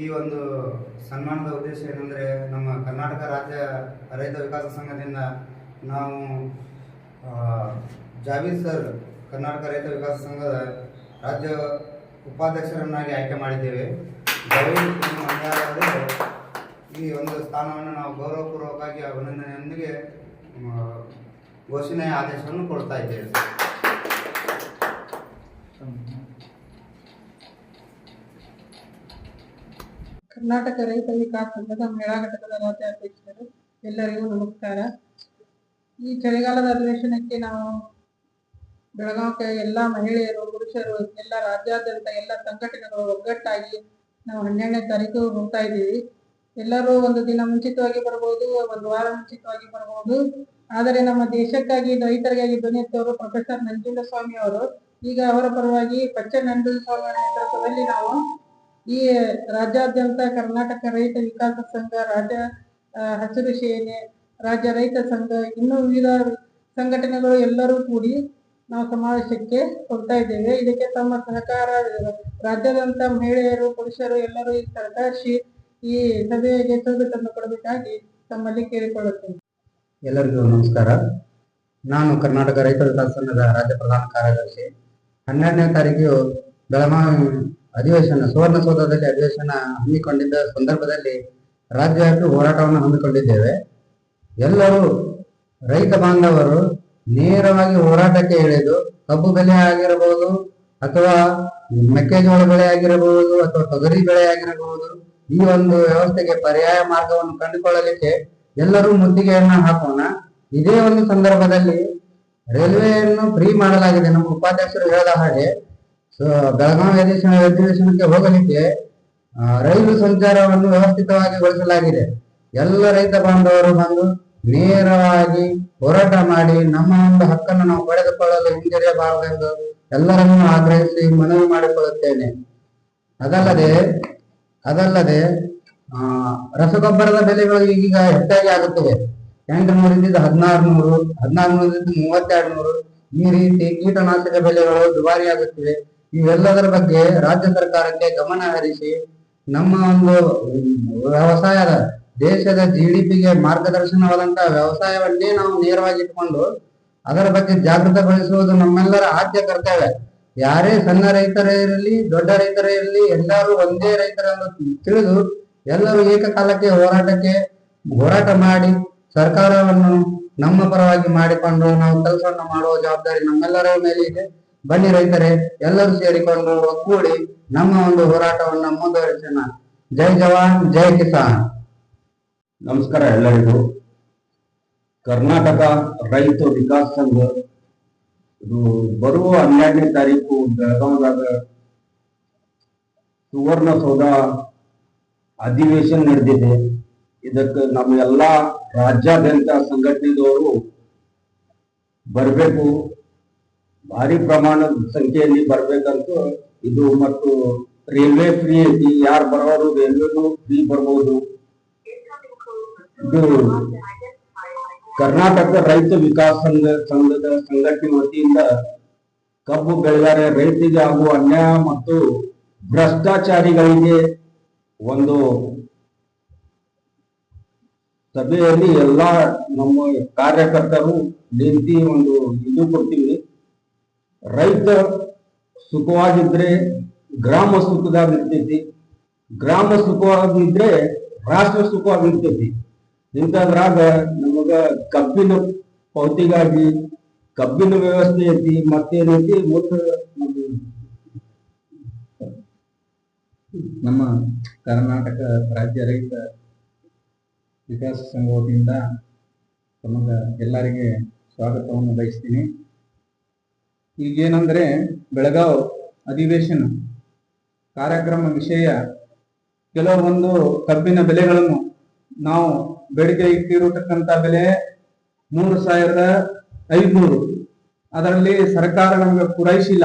ಈ ಒಂದು ಸನ್ಮಾನದ ಉದ್ದೇಶ ಏನಂದರೆ ನಮ್ಮ ಕರ್ನಾಟಕ ರಾಜ್ಯ ರೈತ ವಿಕಾಸ ಸಂಘದಿಂದ ನಾವು ಜಾವೀದ್ ಸರ್ ಕರ್ನಾಟಕ ರೈತ ವಿಕಾಸ ಸಂಘದ ರಾಜ್ಯ ಉಪಾಧ್ಯಕ್ಷರನ್ನಾಗಿ ಆಯ್ಕೆ ಮಾಡಿದ್ದೇವೆ. ಜಾವೀದ್ ಈ ಒಂದು ಸ್ಥಾನವನ್ನು ನಾವು ಗೌರವಪೂರ್ವಕವಾಗಿ ಅಭಿನಂದನೆಯೊಂದಿಗೆ ಘೋಷಣೆಯ ಆದೇಶವನ್ನು ಕೊಡ್ತಾ ಇದ್ದೇವೆ. ಕರ್ನಾಟಕ ರೈತ ವಿಕಾಸ ಸಂಘದ ಮಹಿಳಾ ಘಟಕದ ರಾಜ್ಯಾಧ್ಯಕ್ಷರು ಎಲ್ಲರಿಗೂ ನಮಸ್ಕಾರ. ಈ ಚಳಿಗಾಲದ ಅಧಿವೇಶನಕ್ಕೆ ನಾವು ಬೆಳಗಾವಿಗೆ ಎಲ್ಲ ಮಹಿಳೆಯರು, ಪುರುಷರು, ಎಲ್ಲ ರಾಜ್ಯಾದ್ಯಂತ ಎಲ್ಲ ಸಂಘಟನೆಗಳು ಒಗ್ಗಟ್ಟಾಗಿ ನಾವು ಹನ್ನೆರಡನೇ ತಾರೀಕು ಹೋಗ್ತಾ ಇದ್ದೀವಿ. ಎಲ್ಲರೂ ಒಂದು ದಿನ ಮುಂಚಿತವಾಗಿ ಬರಬಹುದು ಒಂದು ವಾರ ಮುಂಚಿತವಾಗಿ ಬರಬಹುದು ಆದರೆ ನಮ್ಮ ದೇಶಕ್ಕಾಗಿ, ರೈತರಿಗಾಗಿ ಧ್ವನಿ ಎತ್ತವರು ಪ್ರೊಫೆಸರ್ ನಂಜುಂಡ ಸ್ವಾಮಿ ಅವರು. ಈಗ ಅವರ ಪರವಾಗಿ ಪಚ್ಚ ನಂಜುಂಡ ಸ್ವಾಮಿ ಅವರ ನೇತೃತ್ವದಲ್ಲಿ ನಾವು ಈ ರಾಜ್ಯಾದ್ಯಂತ ಕರ್ನಾಟಕ ರೈತ ವಿಕಾಸ ಸಂಘ, ರಾಜ್ಯ ಹಸಿರು ಸೇನೆ, ರಾಜ್ಯ ರೈತ ಸಂಘ, ಇನ್ನೂ ವಿವಿಧ ಸಂಘಟನೆಗಳು ಎಲ್ಲರೂ ಕೂಡಿ ನಾವು ಸಮಾವೇಶಕ್ಕೆ ಕೊಡ್ತಾ ಇದ್ದೇವೆ. ಇದಕ್ಕೆ ತಮ್ಮ ಸಹಕಾರ, ರಾಜ್ಯಾದ್ಯಂತ ಮಹಿಳೆಯರು, ಪುರುಷರು ಎಲ್ಲರೂ ಈ ಸಹಕರಿಸಿ ಈ ಸಭೆಗೆ ತಂದು ಕೊಡಬೇಕಾಗಿ ತಮ್ಮಲ್ಲಿ ಕೇಳಿಕೊಳ್ಳುತ್ತೇನೆ. ಎಲ್ಲರಿಗೂ ನಮಸ್ಕಾರ. ನಾನು ಕರ್ನಾಟಕ ರೈತ ಸಂಘದ ರಾಜ್ಯ ಪ್ರಧಾನ ಕಾರ್ಯದರ್ಶಿ. ಹನ್ನೆರಡನೇ ತಾರೀಕು ಬೆಳಗಾವಿ ಅಧಿವೇಶನ ಸುವರ್ಣಸೌಧದಲ್ಲಿ ಅಧಿವೇಶನ ಹಮ್ಮಿಕೊಂಡಿದ್ದ ಸಂದರ್ಭದಲ್ಲಿ ರಾಜ್ಯವ್ಯಾಪಿ ಹೋರಾಟವನ್ನು ಹಮ್ಮಿಕೊಂಡಿದ್ದೇವೆ. ಎಲ್ಲರೂ ರೈತ ಬಾಂಧವರು ನೇರವಾಗಿ ಹೋರಾಟಕ್ಕೆ ಇಳಿದು ಕಬ್ಬು ಬೆಲೆ ಆಗಿರಬಹುದು ಅಥವಾ ಮೆಕ್ಕೆಜೋಳ ಬೆಳೆ ಆಗಿರಬಹುದು ಅಥವಾ ತೊಗರಿ ಬೆಳೆ ಆಗಿರಬಹುದು ಈ ಒಂದು ವ್ಯವಸ್ಥೆಗೆ ಪರ್ಯಾಯ ಮಾರ್ಗವನ್ನು ಕಂಡುಕೊಳ್ಳಲಿಕ್ಕೆ ಎಲ್ಲರೂ ಮುತ್ತಿಗೆಯನ್ನ ಹಾಕೋಣ. ಇದೇ ಒಂದು ಸಂದರ್ಭದಲ್ಲಿ ರೈಲ್ವೆಯನ್ನು ಫ್ರೀ ಮಾಡಲಾಗಿದೆ. ನಮ್ಮ ಉಪಾಧ್ಯಕ್ಷರು ಹೇಳಿದ ಹಾಗೆ ಬೆಳಗಾವಿ ಅಧಿವೇಶನ ಅಧಿವೇಶನಕ್ಕೆ ಹೋಗಲಿಕ್ಕೆ ರೈಲು ಸಂಚಾರವನ್ನು ವ್ಯವಸ್ಥಿತವಾಗಿ ಗೊಳಿಸಲಾಗಿದೆ. ಎಲ್ಲ ರೈತ ಬಾಂಧವರು ಬಂದು ನೇರವಾಗಿ ಹೋರಾಟ ಮಾಡಿ ನಮ್ಮ ಒಂದು ಹಕ್ಕನ್ನು ನಾವು ಪಡೆದುಕೊಳ್ಳಲು ಹಿಂಜರಿಯಬಾರದೆಂದು ಎಲ್ಲರನ್ನೂ ಆಗ್ರಹಿಸಿ ಮನವಿ ಮಾಡಿಕೊಳ್ಳುತ್ತೇನೆ. ಅದಲ್ಲದೆ ಅದಲ್ಲದೆ ರಸಗೊಬ್ಬರದ ಬೆಲೆಗಳು ಈಗೀಗ ಹೆಚ್ಚಾಗಿ ಆಗುತ್ತವೆ. ಎಂಟು ನೂರಿಂದ ಹದಿನಾರು ನೂರು ಹದಿನಾರು ನೂರಿಂದ ಮೂವತ್ತೆರಡು ನೂರು ಈ ರೀತಿ ಕೀಟನಾಶಕ ಬೆಲೆಗಳು ದುಬಾರಿ ಆಗುತ್ತಿವೆ ಇವೆಲ್ಲದರ ಬಗ್ಗೆ ರಾಜ್ಯ ಸರ್ಕಾರಕ್ಕೆ ಗಮನ ಹರಿಸಿ ನಮ್ಮ ಒಂದು ವ್ಯವಸಾಯದ ದೇಶದ ಜಿ ಡಿ ಪಿಗೆ ಮಾರ್ಗದರ್ಶನವಾದಂತಹ ವ್ಯವಸಾಯವನ್ನೇ ನಾವು ನೇರವಾಗಿ ಇಟ್ಕೊಂಡು ಅದರ ಬಗ್ಗೆ ಜಾಗೃತಗೊಳಿಸುವುದು ನಮ್ಮೆಲ್ಲರ ಆದ್ಯ ಕರ್ತವ್ಯ. ಯಾರೇ ಸಣ್ಣ ರೈತರೇ ಇರಲಿ, ದೊಡ್ಡ ರೈತರೇ ಇರಲಿ, ಎಲ್ಲರೂ ಒಂದೇ ರೈತರನ್ನು ತಿಳಿದು ಎಲ್ಲರೂ ಏಕಕಾಲಕ್ಕೆ ಹೋರಾಟಕ್ಕೆ ಹೋರಾಟ ಮಾಡಿ ಸರ್ಕಾರವನ್ನು ನಮ್ಮ ಪರವಾಗಿ ಮಾಡಿಕೊಂಡು ನಾವು ಕೆಲಸವನ್ನು ಮಾಡುವ ಜವಾಬ್ದಾರಿ ನಮ್ಮೆಲ್ಲರ ಮೇಲೆ ಇದೆ ಬನ್ನಿ ರೈತರೇ, ಎಲ್ಲರೂ ಸೇರಿಕೊಂಡು ಒಗ್ಗೂಡಿ ನಮ್ಮ ಒಂದು ಹೋರಾಟವನ್ನು ಮುಂದುವರಿಸೋಣ. ಜೈ ಜವಾನ್, ಜೈ ಕಿಸಾನ್. ನಮಸ್ಕಾರ ಎಲ್ಲರಿಗೂ. ಕರ್ನಾಟಕ ರೈತ ವಿಕಾಸ ಸಂಘ, ಇದು ಬರುವ ಹನ್ನೆರಡನೇ ತಾರೀಕು ಬೆಳಗಾವಿದಾಗ ಸುವರ್ಣಸೌಧ ಅಧಿವೇಶನ ನಡೆದಿದೆ. ಇದಕ್ಕೆ ನಮ್ಮ ಎಲ್ಲಾ ರಾಜ್ಯಾದ್ಯಂತ ಸಂಘಟನೆದವರು ಬರಬೇಕು. ಭಾರಿ ಪ್ರಮಾಣದ ಸಂಖ್ಯೆಯಲ್ಲಿ ಬರ್ಬೇಕಂತೂ ಇದು ಮತ್ತು ರೈಲ್ವೆ ಫ್ರೀ ಐತಿ. ಯಾರು ಬರೋರು ರೈಲ್ವೆಗೂ ಫ್ರೀ ಬರ್ಬೋದು. ಇದು ಕರ್ನಾಟಕ ರೈತ ವಿಕಾಸ ಸಂಘ, ಸಂಘದ ಸಂಘಟನೆ ವತಿಯಿಂದ ಕಬ್ಬು ಬೆಳೆಗಾರ ರೈತರಿಗೆ ಆಗುವ ಅನ್ಯಾಯ ಮತ್ತು ಭ್ರಷ್ಟಾಚಾರಿಗಳಿಗೆ ಒಂದು ಸಭೆಯಲ್ಲಿ ಎಲ್ಲಾ ನಮ್ಮ ಕಾರ್ಯಕರ್ತರು ನಿಂತಿ ಒಂದು ಇದು ಕೊಡ್ತೀವಿ. ರೈತ ಸುಖವಾಗಿದ್ರೆ ಗ್ರಾಮ ಸುಖದಾಗಿರ್ತೈತಿ. ಗ್ರಾಮ ಸುಖವಾಗಿದ್ರೆ ರಾಷ್ಟ್ರ ಸುಖವಾಗಿರ್ತೈತಿ. ಇಂಥದ್ರಾಗ ನಮಗ ಕಬ್ಬಿನ ಪೌತಿಗಾಗಿ ಕಬ್ಬಿನ ವ್ಯವಸ್ಥೆ ಐತಿ, ಮತ್ತೇನೈತಿ ಮುಂದೆ ನಮ್ಮ ಕರ್ನಾಟಕ ರಾಜ್ಯ ರೈತ ವಿಕಾಸ ಸಂಘದಿಂದ ತಮಗ ಎಲ್ಲರಿಗೆ ಸ್ವಾಗತವನ್ನು ಬಯಸ್ತೀನಿ. ಈಗೇನಂದ್ರೆ ಬೆಳಗಾವ್ ಅಧಿವೇಶನ ಕಾರ್ಯಕ್ರಮ ವಿಷಯ ಕೆಲವೊಂದು ಕಬ್ಬಿನ ಬೆಲೆಗಳನ್ನು ನಾವು ಬೇಡಿಕೆ ಇಟ್ಟಿರತಕ್ಕಂತ ಬೆಲೆ ಮೂರು ಸಾವಿರದ ಐದುನೂರು. ಅದರಲ್ಲಿ ಸರ್ಕಾರ ನಮಗೆ ಪೂರೈಸಿಲ್ಲ.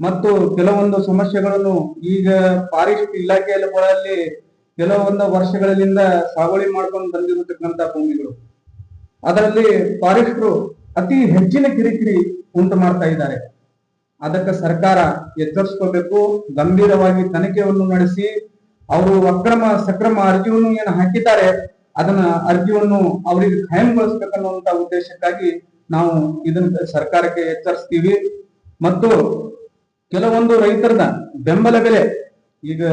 ಮತ್ತು ಕೆಲವೊಂದು ಸಮಸ್ಯೆಗಳನ್ನು ಈಗ ಫಾರೆಸ್ಟ್ ಇಲಾಖೆಯಲ್ಲಿ ಕೆಲವೊಂದು ವರ್ಷಗಳಿಂದ ಸಾಗುವಳಿ ಮಾಡ್ಕೊಂಡು ಬಂದಿರತಕ್ಕಂತ ಭೂಮಿಗಳು. ಅದರಲ್ಲಿ ಫಾರೆಸ್ಟ್ರು ಅತಿ ಹೆಚ್ಚಿನ ಕಿರಿಕಿರಿ ಉಂಟು ಮಾಡ್ತಾ ಇದ್ದಾರೆ. ಅದಕ್ಕೆ ಸರ್ಕಾರ ಎಚ್ಚರಿಸ್ಕೋಬೇಕು, ಗಂಭೀರವಾಗಿ ತನಿಖೆಯನ್ನು ನಡೆಸಿ, ಅವರು ಅಕ್ರಮ, ಸಕ್ರಮ ಅರ್ಜಿಯನ್ನು ಏನು ಹಾಕಿದ್ದಾರೆ, ಅದನ್ನ ಅರ್ಜಿಯನ್ನು ಅವರಿಗೆ ಖಾಯಂಗೊಳಿಸ್ಬೇಕನ್ನುವಂತ ಉದ್ದೇಶಕ್ಕಾಗಿ ನಾವು ಇದನ್ನ ಸರ್ಕಾರಕ್ಕೆ ಎಚ್ಚರಿಸ್ತೀವಿ. ಮತ್ತು ಕೆಲವೊಂದು ರೈತರದ ಬೆಂಬಲ ಬೆಲೆ ಈಗ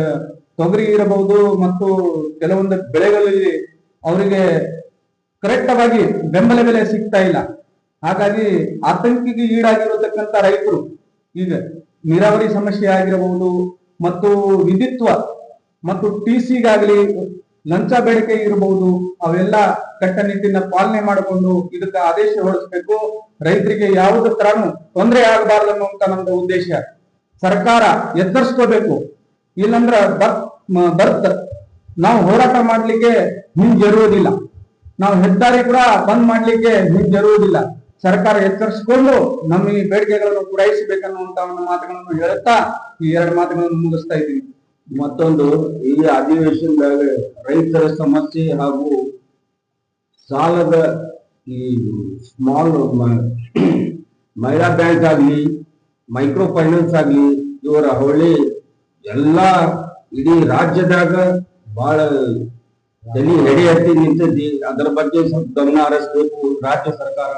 ತೊಗರಿ ಇರಬಹುದು ಮತ್ತು ಕೆಲವೊಂದು ಬೆಳೆಗಳಲ್ಲಿ ಅವರಿಗೆ ಕರೆಕ್ಟವಾಗಿ ಬೆಂಬಲ ಬೆಲೆ ಸಿಗ್ತಾ ಇಲ್ಲ. ಹಾಗಾಗಿ ಆತಂಕಿಗೆ ಈಡಾಗಿರತಕ್ಕಂಥ ರೈತರು ಈಗ ನೀರಾವರಿ ಸಮಸ್ಯೆ ಆಗಿರಬಹುದು ಮತ್ತು ವಿದ್ಯುತ್ವ ಮತ್ತು ಟಿ ಸಿಗಾಗಲಿ ಲಂಚ ಬೇಡಿಕೆ ಇರಬಹುದು, ಅವೆಲ್ಲ ಕಟ್ಟನಿಟ್ಟಿನ ಪಾಲನೆ ಮಾಡಿಕೊಂಡು ಇದಕ್ಕೆ ಆದೇಶ ಹೊರಡಿಸಬೇಕು. ರೈತರಿಗೆ ಯಾವುದೇ ತರನು ತೊಂದರೆ ಆಗಬಾರದು ಅನ್ನುವಂತ ನಮ್ದು ಉದ್ದೇಶ. ಸರ್ಕಾರ ಎತ್ತರಿಸ್ಕೋಬೇಕು ಇಲ್ಲಂದ್ರ ಬರ್ ಬರ್ತ್. ನಾವು ಹೋರಾಟ ಮಾಡ್ಲಿಕ್ಕೆ ಹಿಂಜರುವುದಿಲ್ಲ ನಾವು ಹೆದ್ದಾರಿ ಕೂಡ ಬಂದ್ ಮಾಡ್ಲಿಕ್ಕೆ ಹಿಂಜರುವುದಿಲ್ಲ ಸರ್ಕಾರ ಎಚ್ಚರಿಸಿಕೊಂಡು ನಮ್ಮ ಈ ಬೇಡಿಕೆಗಳನ್ನು ಪೂರೈಸಬೇಕನ್ನುವಂತ ಒಂದು ಮಾತುಗಳನ್ನು ಹೇಳುತ್ತಾ ಈ ಎರಡು ಮಾತುಗಳನ್ನು ಮುಗಿಸ್ತಾ ಇದ್ದೀನಿ. ಮತ್ತೊಂದು, ಈ ಅಧಿವೇಶನದಾಗ ರೈತರ ಸಮಸ್ಯೆ ಹಾಗೂ ಸಾಲದ ಈ ಸ್ಮಾಲ್ ಮಹಿಳಾ ಬ್ಯಾಂಕ್ ಆಗಲಿ ಮೈಕ್ರೋ ಫೈನಾನ್ಸ್ ಆಗಲಿ, ಇವರ ಹೊಳಿ ಎಲ್ಲ ಇಡೀ ರಾಜ್ಯದಾಗ ಬಹಳ ತಲೆ ಎಡೆ ಎತ್ತಿ ನಿಂತೈತಿ. ಅದರ ಬಗ್ಗೆ ಸ್ವಲ್ಪ ಗಮನ ಹರಿಸ್ಬೇಕು. ರಾಜ್ಯ ಸರ್ಕಾರ